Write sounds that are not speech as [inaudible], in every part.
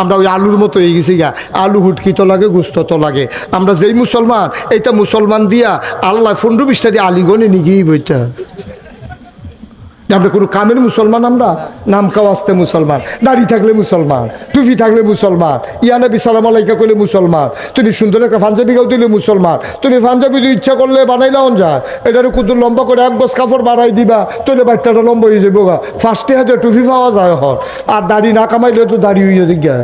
আমরা ওই আলুর মতো হয়ে গেছি গা। আলু হুটকি তো লাগে, গুস্ত তো লাগে। আমরা যেই মুসলমান, এইটা মুসলমান দিয়া আল্লাহ ফুন্ডু বিশটা দিয়ে আলিগণে নিগিয়ে বইটা আমরা কোনো কামের মুসলমান, আমরা নাম কাওয়াজতে মুসলমান, দাড়ি থাকলে মুসলমান, টুপি থাকলে মুসলমান ইয়ানবি সালাম আলাইকা করলে মুসলমান, তুমি সুন্দর একটা পাঞ্জাবি গাও দিলে মুসলমান, তুমি পাঞ্জাবি যদি ইচ্ছা করলে বানাইলাম যা এটার কুদুর লম্বা করে এক বস কাপড় বাড়াই দিবা তাহলে বাচ্চাটা লম্বা হয়ে যাব গা। ফার্স্টে হাতে টুপি পাওয়া যায় হর আর দাড়ি না কামাইলে তো দাড়ি হয়ে জিজ্ঞা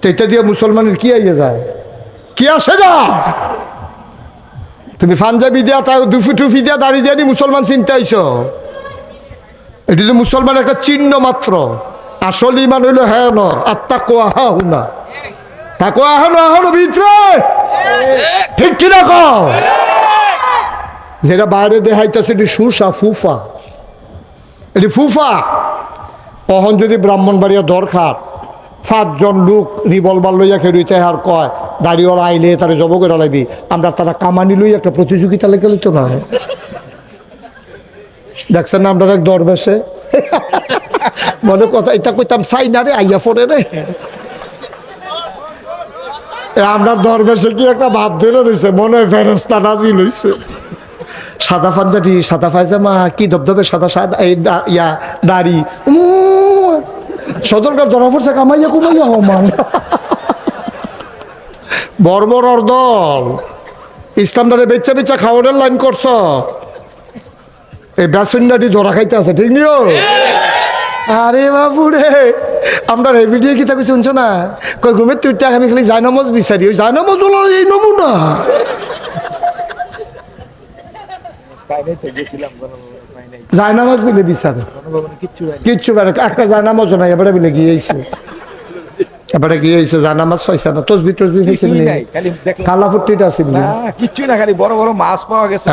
তো এটা দিয়ে মুসলমানের কি আইয়ে যায়? কি আসে যা? তুমি পাঞ্জাবি দিয়া তা দুফি টুফি দিয়া দাড়ি দিয়া নি মুসলমান চিনতে এটি তো মুসলমান একটা চিহ্ন মাত্র। আসল ইমান হইল হ্যাঁ ন তাকো আহা হুনা তাকো আহানো আহানো ভিতরে। ঠিক কিনা কও? যেটা বাইরে দেখাইতেছে এটি সুসা, ফুফা। এটি ফুফা। অহন যদি ব্রাহ্মণবাড়িয়া দরকার, সাতজন লোক রিভলভার লইয়া খেলুইতে আর কয় দাঁড়িয়ে আইলে তারা জব করে লাগবি আমরা তারা কামানি লই একটা প্রতিযোগিতা লেগে তো না। দেখছেন আমরা এক দরবেশে। মনে কথা, এটা কইতাম চাই না রে আইয়া পড়ে রে। আমরা দরবেশে কি একটা ভাব ধরে রয়েছে মনে হয় ফেরস্তা নাজি লইছে সাদা পাঞ্জাবি, সাদা পায়জামা, কি ধবধবে সাদা সাদা, এই ইয়া, দাড়ি। সদরকার ধরা পড়ছে, কামাইয়া কুমাইয়া হমান বর্বর দল ইসলামটারে বেচা বেচা খাওয়ানোর লাইন করছ? এই ব্যাসন্ডাটি ধরা খাইতে আছে ঠিক নিও? আরে বাবু রে আমরা এই ভিডিও কি তাকে শুনছো না? কই ঘুমের তুই টাকা আমি খালি জায়নামজ বিচারি ওই জায়নামজ হলো এই নমুনা। জায়নামাজ বলে বিচার। কিচ্ছু বেড়ে একটা জায়নামাজ নাই এবারে বলে গিয়েছে। এবারে গিয়েছে জায়নামাজ পাইছে না তসবি টসবি পাইছে খালি কালা ফুটিটা আছে না কিচ্ছুই না খালি বড় বড় মাছ পাওয়া গেছে।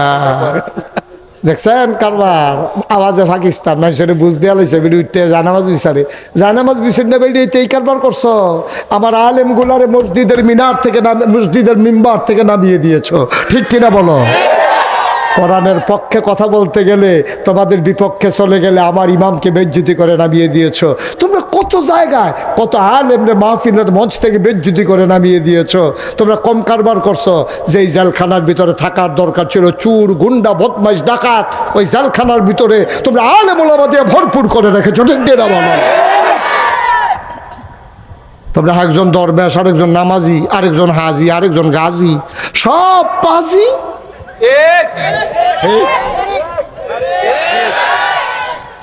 দেখছেন কারবার আওয়াজে পাকিস্তান, মানুষের বুঝ দেওয়া লাইছে, বেড়ে উঠতে জানামাজ বিচারে। জানামাজ বিচার না বেরিয়ে এই কারবার করছ। আমার আলেম গুলারে মসজিদের মিনার থেকে নাম- মসজিদের মিম্বার থেকে নামিয়ে দিয়েছ। ঠিক কিনা বলো? কোরআনের পক্ষে কথা বলতে গেলে, তোমাদের বিপক্ষে চলে গেলে আমার ইমামকে বেজ্জুতি করে নামিয়ে দিয়েছ। তোমরা কত জায়গায়, কত আলেমরে মাহফিলের মঞ্চ থেকে বেজ্জুতি করে নামিয়ে দিয়েছ। তোমরা কম কারবার করছ যে এই জেলখানার ভিতরে থাকার দরকার ছিল চুর, গুন্ডা বদমাইশ ডাকাত, ওই জেলখানার ভিতরে তোমরা আলেম ওলামা দিয়ে ভরপুর করে রেখেছো। তোমরা একজন দরবেশ, আরেকজন নামাজি, আরেকজন হাজি, আরেকজন গাজী, সব পাজি।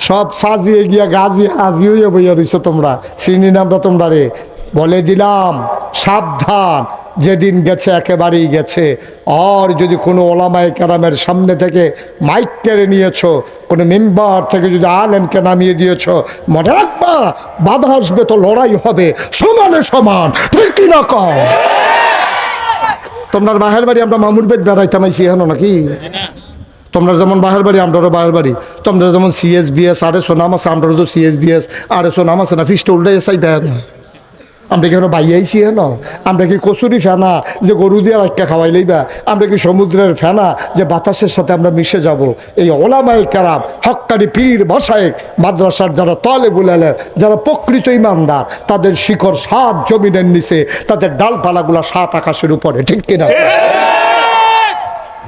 সব ফাজিয়ে গিয়া গাজি হাজি হইয়া বইয়া রইছো তোমরা। চিনি নামটা তোমরা রে। বলে দিলাম, সাবধান, যেদিন গেছে একেবারেই গেছে। আর যদি কোনো ওলামায় কেরামের সামনে থেকে মাইক কেড়ে নিয়েছো, কোনো মেম্বার থেকে যদি আলেমকে নামিয়ে দিয়েছ, মনে রাখবা, বাধা আসবে তো লড়াই হবে, সমানে সমান ঠিক না কম তোমরা বাহের বাড়ি আমরা মামুর বেদ বেড়াইতাম আইসি নাকি? তোমরা যেমন বাহের বাড়ি, আমরারও বাহের বাড়ি। তোমরা যেমন সিএস বিএস আরে সোনাম আছে, আমরারও তো সিএস বিএস আরে সোনাম আছে না, ফিসটা উল্টে চাই না। আমরা কি এখন বাইয়াইছি হেন আমরা কি কচুরি ফেনা যে গরু দিয়ে রাখা খাওয়াই লইবা? আমরা কি সমুদ্রের ফেনা যে বাতাসের সাথে আমরা মিশে যাব? এই ওলামাই কারাম হক্কারি পীর বসায়েক মাদ্রাসার যারা তলে বুলালে যারা প্রকৃত ইমানদার তাদের শিখর সাত জমিনের নিচে তাদের ডালপালাগুলা সাত আকাশের উপরে ঠিক কিনা?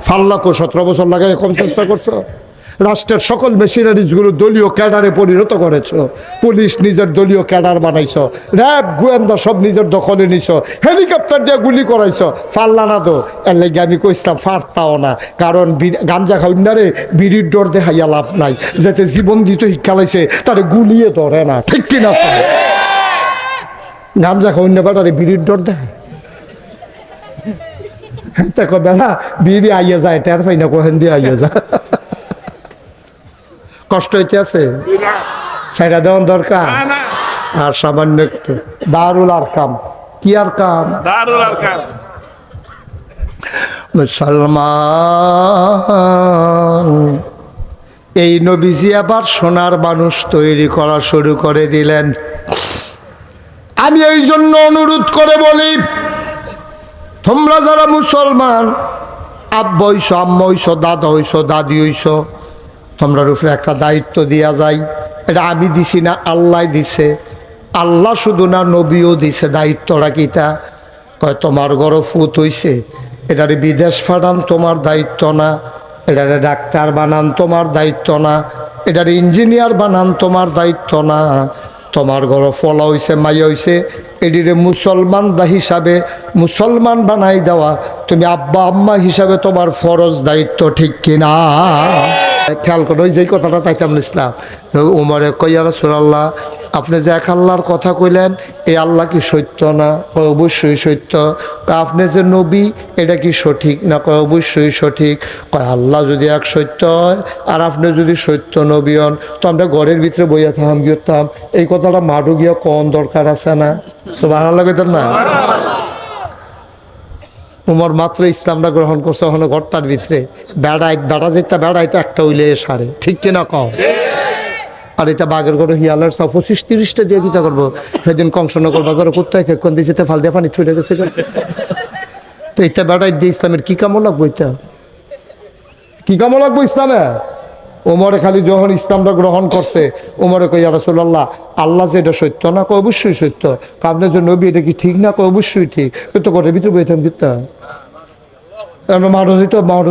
ফাল্লাকো সতেরো বছর লাগাই কম চেষ্টা করছ? রাষ্ট্রের সকল মেশিনারিজগুলো দলীয় ক্যাডারে পরিণত করেছ। পুলিশ নিজের দলীয় ক্যাডার বানাইছ। র্যাব, গোয়েন্দা সব নিজের দখলে নিছো। হেলিকপ্টার দিয়ে গুলি করাইছো। ফাল্লা না তো। এর লেগে আমি কইতাম ফারতাও না। কারণ গাঞ্জা খাউন্ডারে বিড়ির ডর দেখাইয়া লাভ নাই। যাতে জীবন দিত শিক্ষা লাইছে, তারে গুলিয়ে ধরে না। ঠিক কিনা গাঞ্জা খাউন্ডা বেটারে বিড়ির ডর দেখায়। দেখো বেলা, বিড়ি আইয়া যায়, টের পাই না কোহেন দিয়ে আইয়া যায়। কষ্ট হইতে আছে? সাইডা দেওয়ান দরকার? আর সামান্য একটু। দারুল আর কাম কি আর কাম দারুল আরকাম। মুসলমান। এই নবীজি আবার সোনার মানুষ তৈরি করা শুরু করে দিলেন। আমি এই জন্য অনুরোধ করে বলি তোমরা যারা মুসলমান আব্বা হইছ আম্মা হইছ দাদা হইছ দাদি হইছ তোমরা উপরে একটা দায়িত্ব দিয়া যায় এটা আমি দিছি না, আল্লাহ দিছে। আল্লাহ শুধু না, নবীও দিছে। দায়িত্বটা কিতা? কয়, তোমার গড় ফুত হইছে। এটারে বিদেশ ফাটান তোমার দায়িত্ব না। এটারে ডাক্তার বানান, তোমার দায়িত্ব না। এটারে ইঞ্জিনিয়ার বানান, তোমার দায়িত্ব না। তোমার ঘর ফলা হইছে, মাইয়া হইছে। এটিরে মুসলমান দা হিসাবে মুসলমান বানাই দেওয়া। তুমি আব্বা, আম্মা হিসাবে তোমার ফরজ দায়িত্ব ঠিক কিনা? খেয়াল করো, ওই যে কথাটা তাইতাম ইসলাম উমরে কইয়া রসুল্লাহ আপনি যে এক আল্লাহর কথা কইলেন, এই আল্লাহ কি সত্য না? কয়, অবশ্যই সত্য। আপনি যে নবী, এটা কি সঠিক? না কয়, অবশ্যই সঠিক। কয়, আল্লাহ যদি এক সত্য হয়, আর আপনি যদি সত্য নবী হন, তো আমরা ঘরের ভিতরে বইয়া থাম গিয়েতাম এই কথাটা মাঠু গিয়া কন দরকার আছে না? সব আল্লাহ কইতেন না? উমর মাত্র ইসলামটা গ্রহণ করছে, ওখানে ঘরটার ভিতরে। বেড়াই বেড়া যেতে বেড়াইতে একটা উইলে সারে। ঠিক কিনা কম আর এটা বাঘের গরু হিয়ালার সব পঁচিশ তিরিশটা দিয়ে কিতা করব। সেদিন কংসনগর বাজারে কোথায় কোন দিয়েছে ফাল দিয়ে পানি ছুটে গেছে তো এটা বেড়াই দিয়ে ইসলামের কি কামও লাগবো এটা? কি কামও লাগবো ইসলামে ওমরে খালি যখন ইসলামটা গ্রহণ করছে, ওমরে কই রাসুল্লাহ আল্লাহ যে এটা সত্য না, কয় অবশ্যই সত্য। আপনি যে নবী, এটা কি ঠিক না? কয় অবশ্যই ঠিক। তো করে ভিতরে বইতাম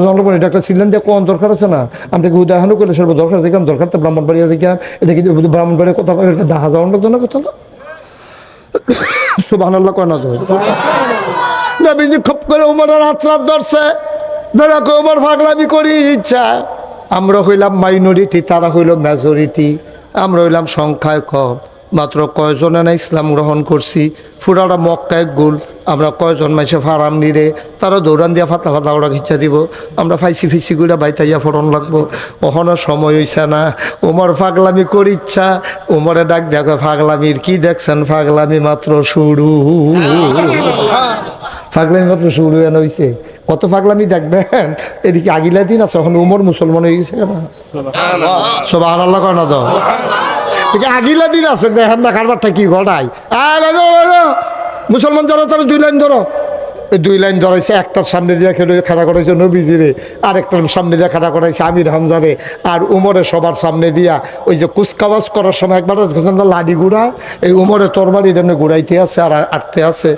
জঙ্গল এটা একটা কোন দরকার আছে না? কি উদাহরণ দরকার এটা কিন্তু কথা না কথা না? কয় না তো? করে করি ইচ্ছা। আমরা হইলাম মাইনরিটি তারা হইল মেজরিটি আমরা হইলাম সংখ্যায় কম। মাত্র কয়জনে না ইসলাম গ্রহণ করছি? ফুরাটা মক্কায় গুল। আমরা কয়জন মাসে ফারাম নিরে? তারা দৌড়ান দিয়া ফাতা ফাতা ওরা খিচা দিব। আমরা ফাইসি ফিসি গুলা বাইতাইয়া ফোরন লাগবো। ওখানে সময় হইছে না। ওমর ফাগলামি করি ইচ্ছা। ওমরে ডাক দেখো ফাগলামির কি দেখছেন? ফাগলামি মাত্র শুরু। ফাগলামি মাত্র শুরু এনে হইছে। কত ফাগলামি দেখবেন? এদিকে আগিলা দিন আছে, এখন উমর মুসলমান হয়ে গেছে সব আল্লাহ কেন তো? আগিলা দিন আছে, দেখেন না, কারবারটা কি ঘটায়। মুসলমান জনতার তারা দুই লাইন ধরো। দুই লাইন ধরাইছে, একটার সামনে দিয়ে খেলে খাড়া করাইছে নবীজিরে আর একটার সামনে দিয়ে খাড়া করাইছে আমির হামজারে আর উমরে সবার সামনে দিয়া, ওই যে কুচকাওয়াজ করার সময় একবার লাডি গুড়া, এই উমরে তরবারি এমনি ঘুরাইতে আছে আর আটতে আছে।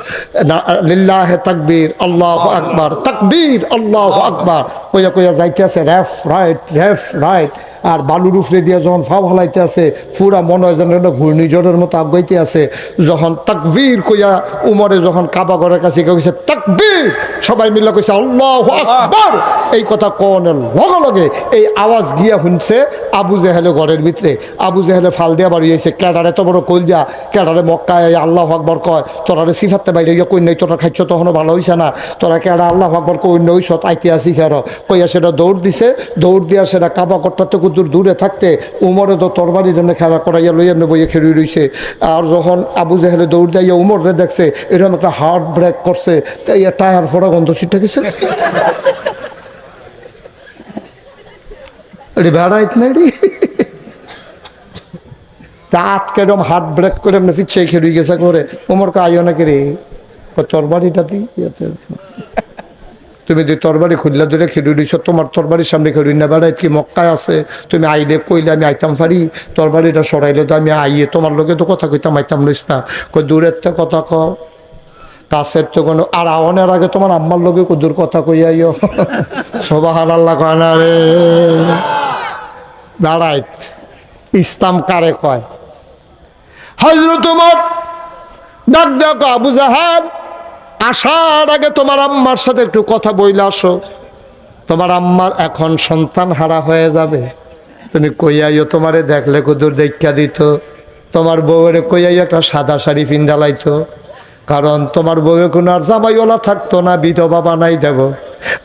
লিল্লাহ তাকবীর, আল্লাহ আকবার, তাকবীর, আল্লাহ আকবার। কইয়া কইয়া যাইতে আছে, রেফ, রাইট রেফ, রাইট। আর বালুর উফরে দিয়া যখন ফা ভালাইতে আছে, পুরা মনে হয় যেন একটা ঘূর্ণিঝড়ের মতো আগাইতে আছে। যখন তাকবীর কইয়া উমরে যখন কাবা ঘরের কাছে কইছে, তাকবীর! সবাই মিলে কইছে, আল্লাহ আকবার! এই কথা কনের লগে লগে এই আওয়াজ গিয়া শুনছে আবু জেহেলে ঘরের ভিতরে। আবু জেহেলে ফাল দিয়া বাড়ি আইছে ক্যাডারে তো বড় কইল দিয়া ক্যাডারে মক্কায় আল্লাহ আকবর কয়? তোরারে সিফাতে বাইরে গিয়া কই নাই, তোরা খাইছ তখনও ভালো হইছে না। তোরা ক্যাডা আল্লাহ আকবর কই নই সত আইতিহাসিক আর কইয়া সেটা দৌড় দিছে, দৌড় দিয়া সেটা কাবা করতে কুদুর দূরে থাকতে উমরে তো তরবারি জন্য খেলা করাইয়া লইয়া বইয়ে খেলি রইছে। আর যখন আবু জেহেলে দৌড় দিয়া উমরে দেখছে এরকম একটা হার্ট ব্রেক করছে, তাই টায়ার ফোড়া গন্ধ ছিটে গেছে। এটি বেড়াইত না রে তা আটকে হার্ট ব্রেক করে এমনি গেছে করে ওমর কা আইও নাকি রে? তোর বাড়িটা দি ইয়াতে। তুমি যে তরবারি খুললা ধরে খেলু দিছ তোমার তরবারির সামনে খেলুই না বেড়াই কি মক্কায় আছে? তুমি আইলে কইলে আমি আইতাম পারি তরবারিটা সরাইলে তো আমি আইয়ে তোমার লোকে তো কথা কইতাম আইতাম লইস না। কই দূরের তো কথা ক। কাছের তো কোনো আর আওয়ানের আগে তোমার আম্মার লোকে কুদুর কথা কইয়াইও [laughs] সবাহ আল্লাহ কয় না রে। দাঁড়াইত ইসলাম কারে কয়? হজরত তোমার ডাক দেখো আবু জাহান আসার আগে তোমার আম্মার সাথে একটু কথা বইলে আসো। তোমার আম্মার এখন সন্তান হারা হয়ে যাবে। তুমি কইয়াইও তোমারে দেখলে কুদুর দেখা দিত। তোমার বউয়ের কইয়াই একটা সাদা শাড়ি পিন্দালাইতো কারণ তোমার বউয়ে কোনো আর জামাইওয়ালা থাকতো না বিধবা বানাই দেব।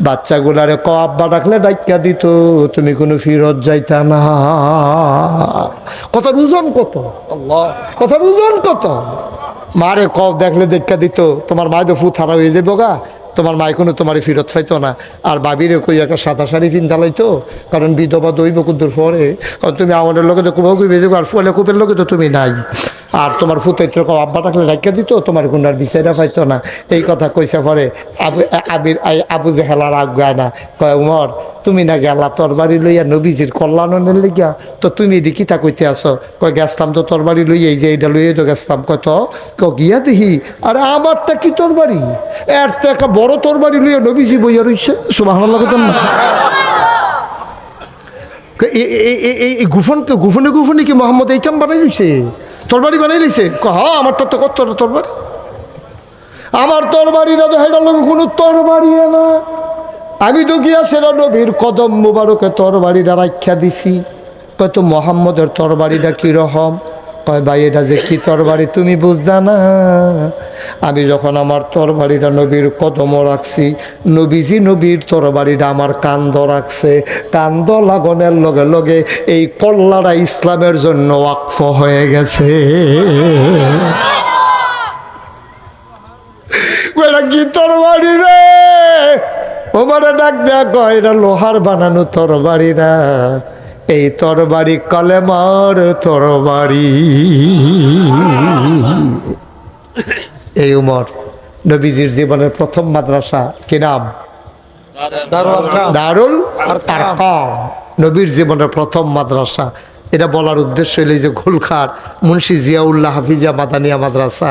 বাচ্চাগুলারে ক আব্বা ডাকলে ডাইকা দিত তুমি কোনো ফিরত যাইতা না। কথা বুঝন কত? আল্লাহ। কথা বুঝুন কত? মারে কব দেখলে দেখা দিত, তোমার মায় তো ফু থারা হয়ে যাব গা। তোমার মায় কোনো তোমার ফিরত পাইতো না। আর বাবিরে কই একটা সাদা শাড়ি পিন্ধালাইতো কারণ বিধবা দইব কুদ্দুর পরে। কারণ তুমি আমাদের লোকে তো কুবে যাব আর ফুয়ালে কুপের লোকে তো তুমি নাই। আর তোমার ফুতৈত্র কম আব্বা থাকলে রাখিয়া দিত তোমার গুন্ডার বিচাইরা পাইতো না এই কথা কইসা পরে আবু আবির আবু জেহেলার আগায় না কয় উমর তুমি না গেলা তোর বাড়ি লইয়া নবীজির কল্যাণনের লেগিয়া তো তুমি এদি কিতা কইতে আসো কয় গেছতাম তো তোর বাড়ি লইয়া এই যে এইটা লইয়া তো গেছতাম কয় তো ক গিয়া দেখি আরে আমারটা কি তোর বাড়ি এর তো একটা বড় তোর বাড়ি লইয়া নবীজি বইয়া রইছে সুবাহ না এই- গুফন গুফনে গুফনে কি মোহাম্মদ এই কাম বানাই লইছে তোর বাড়ি বানাই লিছে। হ আমারটা তো কত তোর বাড়ি আমার তোর বাড়ি না তো হেডার লোক কোনো তোর বাড়ি না। আমি তো গিয়া সেরা নবীর কদম মুবারকে তোর বাড়িটা রাখ্যা দিছি। কত তো মোহাম্মদের তোর বাড়িটা কীরকম কয়, ভাই, এটা যে কি তোর বাড়ি তুমি বুঝদা না? আমি যখন আমার তোর বাড়িটা নবীর কদম রাখছি, নবীজি নবীর তোর বাড়িটা আমার কান্দ রাখছে। কান্দ লাগনের লগে লগে এই কল্লাটা ইসলামের জন্য ওয়াকফ হয়ে গেছে। কি তোর বাড়ি রে? ওমারে ডাক দেয়া কয়, এটা লোহার বানানো তোর বাড়ি না। এই তরবারি কলেমার তোর বাড়ি এই উমর নবীজির জীবনের প্রথম মাদ্রাসা কি নাম? দারুল আরকাম নবীর জীবনের প্রথম মাদ্রাসা। এটা বলার উদ্দেশ্য হইল যে ঘুলখার মুন্সি জিয়াউল্লাহ হাফিজা মাদানিয়া মাদ্রাসা।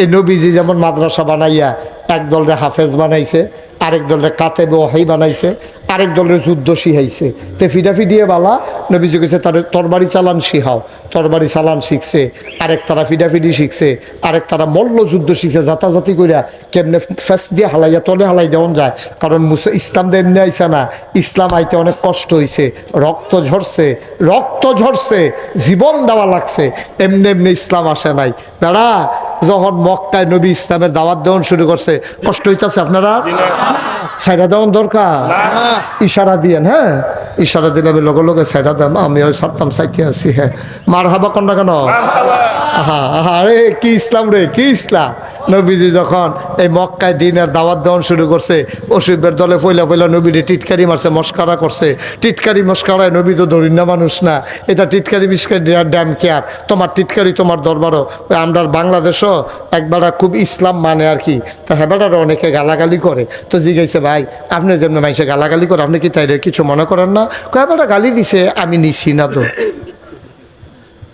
এই নবীজি যেমন মাদ্রাসা বানাইয়া একদলরে হাফেজ বানাইছে আরেক দলরে কাতেবে ওহাই বানাইছে, আরেক দলের যুদ্ধ শিখাইছে। তে ফিডাফি দিয়ে বালা, নবীজি কইছে, তার তরবারি চালান শিহাও তরবারি চালান শিখছে, আরেক তারা ফিডাফিডি শিখছে, আরেক তারা মল্ল যুদ্ধ শিখছে, জাতাজাতি কইরা কেমনে ফেস দিয়ে হালাইয়া তলে হালাই দেওয়ান যায়। কারণ মুসে, ইসলাম তো এমনি আইসা না, ইসলাম আইতে অনেক কষ্ট হইছে, রক্ত ঝরছে রক্ত ঝরছে, জীবন দেওয়া লাগছে, এমনি এমনি ইসলাম আসে নাই। দাঁড়া যখন মক্কায় নবী ইসলামের দাওয়াত দেওয়ান শুরু করছে কষ্ট হইতেছে আপনারা? সাইডা দেওয়ান দরকার। ইশারা দিয়েন হ্যাঁ? ইশারা দিলে আমি লগে লগে সাইডা দাম আমি ওই সারতাম সাইতে আছি হ্যাঁ। মার হাবা কন? না কেন আহা আহা রে কি ইসলাম রে কি ইসলাম? নবীজি যখন এই মক্কায় দিনের দাওয়াত দেওয়ান শুরু করছে অসুবের দলে পয়লা পয়লা নবীরে টিটকারি মারছে মস্কারা করছে। টিটকারি মস্কারায় নবী তো ধরিন না মানুষ না। এটা টিটকারি মিসকারি ড্যাম কেয়ার তোমার টিটকারি তোমার দরবারও। আমরা বাংলাদেশও একবারা খুব ইসলাম মানে আর কি। তা হেবাটারও অনেকে গালাগালি করে। তো জিজ্ঞাসা ভাই, আপনি যেমন মানুষে গালাগালি করে আপনি কি তাই কিছু মনে করেন না? কয়েকটা গালি দিছে, আমি নিছি না তো।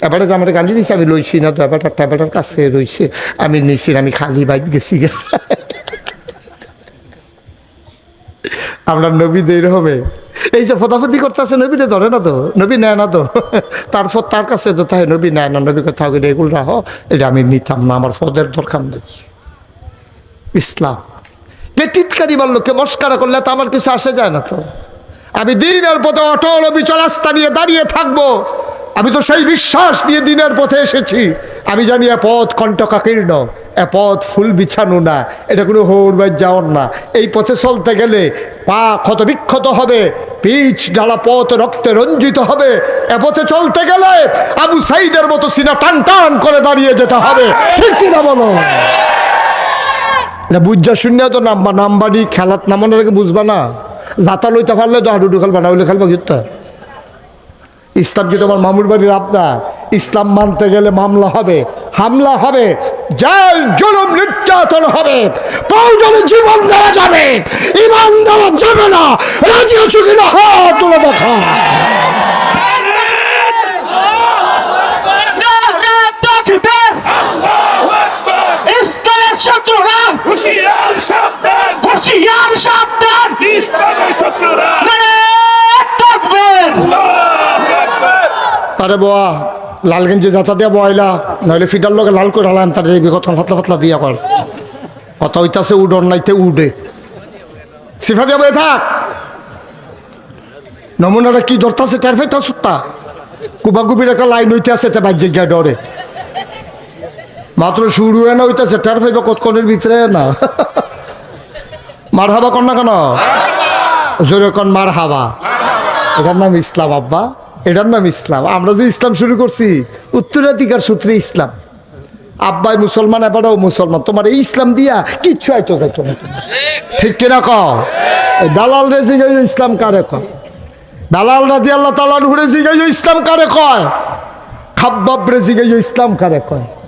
এবারে যে আমার গালি দিছে, আমি লইছি না তো এবারটা ট্যাবেটার কাছে রইছে। আমি নিছি আমি খালি বাইক গেছি। আমরা নবীদের হবে এই যে ফতাফতি করতেছে নবীরে ধরে না তো, নবী নেয় না তো। তারপর তার কাছে তো তাই, নবী নেয় না, নবী কথা এগুলো রাখো এটা আমি নিতাম না, আমার ফদের দরকার নেই। ইসলাম। পেটিটকারি বলল, কে মস্কারা করলে তো আমার কিছু আসে যায় না তো। আমি দিনের পথে অটল বিচলাস্তা নিয়ে দাঁড়িয়ে থাকব। আমি তো সেই বিশ্বাস নিয়ে দিনের পথে এসেছি। আমি জানি এ পথ কণ্ঠকাকীর্ণ এ পথ ফুল বিছানো না, এটা কোনো হৌর বা যাওয়ার না। এই পথে চলতে গেলে পা ক্ষত বিক্ষত হবে পিচ ডালা পথ রক্তে রঞ্জিত হবে। এ পথে চলতে গেলে আবু সাইদের মতো সিনা টান টান করে দাঁড়িয়ে যেতে হবে। ঠিক কিনা বলো? এটা বুঝা শূন্য তো নাম্বা নাম্বারি খেলাত নামানোর আগে বুঝবা না। যাতা লইতে পারলে তো হাডুডু খেলবা না, হইলে খেলবা কিন্তু ইসলাম কি তোমার মামুর বাড়ির আপনার? ইসলাম মানতে গেলে মামলা হবে। হামলা হবে। জেল, জুলুম, নির্যাতন হবে। প্রয়োজনে জীবন দেওয়া যাবে। ইমান দেওয়া যাবে না। রাজি আছো কিনা? হাত তুলে দেখা। শত্রুরা! হুশিয়ার সাবধান! হুশিয়ার সাবধান! ইসলামের শত্রুরা! আকবার! আরে বোয়া লালগঞ্জে যাতা দিয়া বয়লা নইলে ফিটার লগে লাল করে হালাম তার এই বিগত ফাতলা ফাতলা দিয়া কর। কথা হইতাছে উডর নাইতে উডে। সিফা দিয়া বয়ে থাক। নমুনাটা কি ধরতাছে টের ফাইতা সুত্তা কুবা কুবির একটা লাইন হইতে আছে তে বাজ্যে গিয়া ডরে। মাত্র শুরু হয় না, হইতাছে, টের ফাইবা কতক্ষণের ভিতরে না। [laughs] মার হাবা কন না কেন? জোরে কন মার হাবা এটার নাম ইসলাম, আব্বা। এটার নাম ইসলাম। আমরা যে ইসলাম শুরু করছি, উত্তরাধিকার সূত্রে ইসলাম। আব্বাই মুসলমান এবারও মুসলমান। তোমার এই ইসলাম দিয়া কিচ্ছু আইতো যাইতো ঠিক কিনা ক? এই দালাল রে জিগাই ইসলাম কারে কয়? দালাল রাজি আল্লাহ তালান হুরে জিগাই ইসলাম কারে কয়? খাব্বাব রে জিগাই ইসলাম কারে কয়?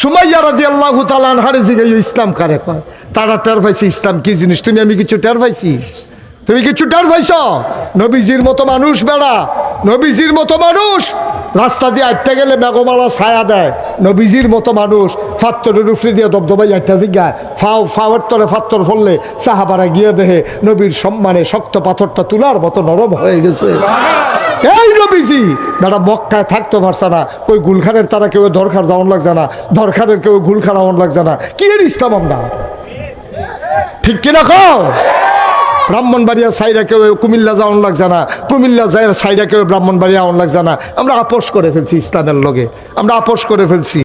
সুমাইয়া রাদি আল্লাহ তালান হারে জিগে ইসলাম কারে কয়? তারা টের পাইছে, ইসলাম কি জিনিস? তুমি, আমি কিছু টের পাইছি? তুমি কিছু টের পাইছ? নবীজির মতো মানুষ বেড়া, নবীজির মতো মানুষ রাস্তা দিয়ে আটটা গেলে মেঘমালা ছায়া দেয়। নবীজির মতো মানুষ ফাত্তরের উফরে দিয়ে দবদবাই আটটা জিজ্ঞায় ফাও, ফাওয়ার তলে ফাত্তর ফললে সাহাবারা গিয়ে দেহে নবীর সম্মানে শক্ত পাথরটা তুলার মতো নরম হয়ে গেছে। এই নবীজি! বেটা, মক্কায় থাকতে পারছে না। কই গুলখানের তারা কেউ দরকার যাওয়ান লাগছে না? দরকারের কেউ গুলখানা আওয়ান লাগছে না। কি এর ইসলাম আমরা? ঠিক কিনা কও? ব্রাহ্মণবাড়িয়া সাইডা কেউ কুমিল্লা যাওয়ান লাগছে না। কুমিল্লা যায় সাইডা কেউ ব্রাহ্মণবাড়িয়া আওয়ান লাগছে না। আমরা আপোষ করে ফেলছি ইসলামের লগে। আমরা আপোষ করে ফেলছি।